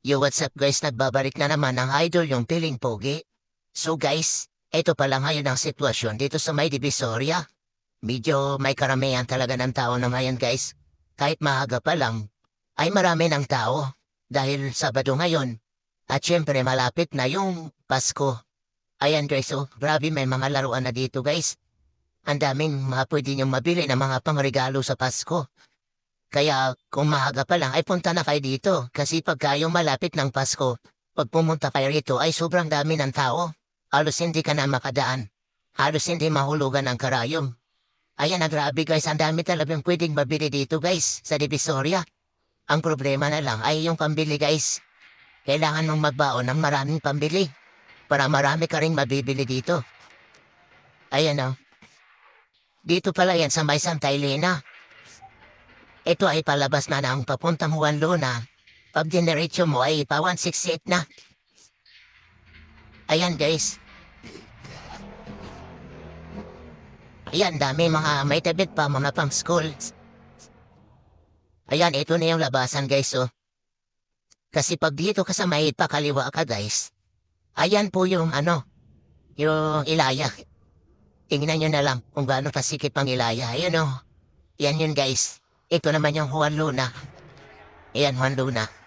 Yo, what's up guys? Nagbabalik na naman ang idol yung piling pogi. So guys, ito pala ngayon ang sitwasyon dito sa may Divisoria. Medyo may karamihan talaga ng tao na ngayon guys. Kahit maaga pa lang, ay marami ng tao. Dahil Sabado ngayon. At syempre malapit na yung Pasko. Ayan guys, oh, grabe may mga laruan na dito guys. Ang daming mga pwede niyong mabili ng mga pangregalo sa Pasko. Kaya kung maaga pa lang ay punta na kayo dito kasi pag kayo malapit ng Pasko, pag pumunta kayo rito ay sobrang dami ng tao. Halos hindi ka na makadaan. Halos hindi mahulugan ang karayom. Ayan na grabe guys, ang dami talagang pwedeng mabili dito guys sa Divisoria. Ang problema na lang ay yung pambili guys. Kailangan mong magbaon ng maraming pambili para marami ka rin mabibili dito. Ayan o. Dito pala yan sa may Santa Elena. Ito ay palabas na ng papuntang Juan Luna. Pag dinerecho mo ay pa 168 na. Ayan guys. Ayan, dami mga may tabit pa, mga pang school. Ayan, ito na yung labasan guys, oh. Kasi pag dito ka sa may pakaliwa ka guys, ayan po yung ano, yung ilaya. Tingnan nyo na lang kung gaano kasikip ang ilaya. Ayan oh. Yan yun guys. Ito naman yung Juan Luna. Ayan, Juan Luna.